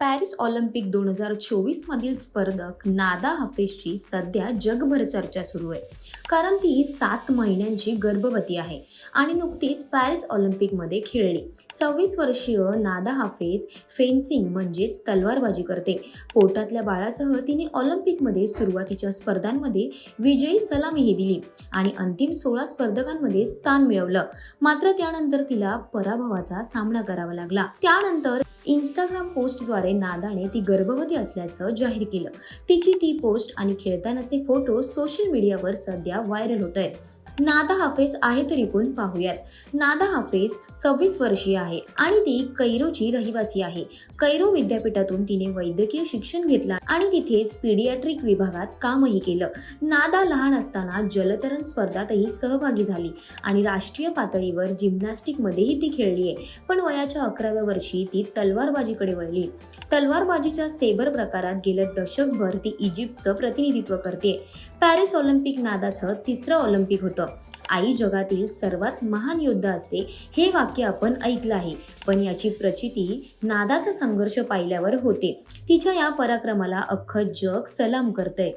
Paris Olympic दोन हजार चोवीस मधील स्पर्धक नादा हाफेजची सध्या जगभर चर्चा सुरू आहे. कारण ती सात महिन्यांची गर्भवती आहे आणि नुकतीच पॅरिस ऑलिम्पिकमध्ये खेळली. सव्वीस वर्षीय नादा हाफेज फेन्सिंग म्हणजेच तलवारबाजी करते. पोटातल्या बाळासह तिने ऑलिम्पिकमध्ये सुरुवातीच्या स्पर्धांमध्ये विजयी सलामीही दिली आणि अंतिम सोळा स्पर्धकांमध्ये स्थान मिळवलं. मात्र त्यानंतर तिला पराभवाचा सामना करावा लागला. त्यानंतर इंस्टाग्राम पोस्टद्वारे नादाने ती गर्भवती असल्याचं जाहीर केलं. तिची ती पोस्ट आणि खेळतानाचे फोटो सोशल मीडियावर सध्या व्हायरल होत आहेत नादा हाफेज आहे तरी कोण पाहूयात. नादा हाफेज सव्वीस वर्षीय आहे आणि ती कैरोची रहिवासी आहे. कैरो विद्यापीठातून तिने वैद्यकीय शिक्षण घेतलं आणि तिथेच पीडियाट्रिक विभागात कामही केलं. नादा लहान असताना जलतरण स्पर्धातही सहभागी झाली आणि राष्ट्रीय पातळीवर जिम्नॅस्टिकमध्येही ती खेळली आहे पण वयाच्या अकराव्या वर्षी ती तलवार तलवारबाजीकडे वळली. तलवारबाजीच्या सेबर प्रकारात गेलं दशकभर ती इजिप्तचं प्रतिनिधित्व करते. पॅरिस ऑलिम्पिक नादाचं तिसरं ऑलिम्पिक होतं. आई जगातील सर्वात महान योद्धा असते हे वाक्य आपण ऐकलं आहे. पण याची प्रचिती नादाचा संघर्ष पाहिल्यावर होते. तिच्या या पराक्रमाला अख्खं जग सलाम करतंय.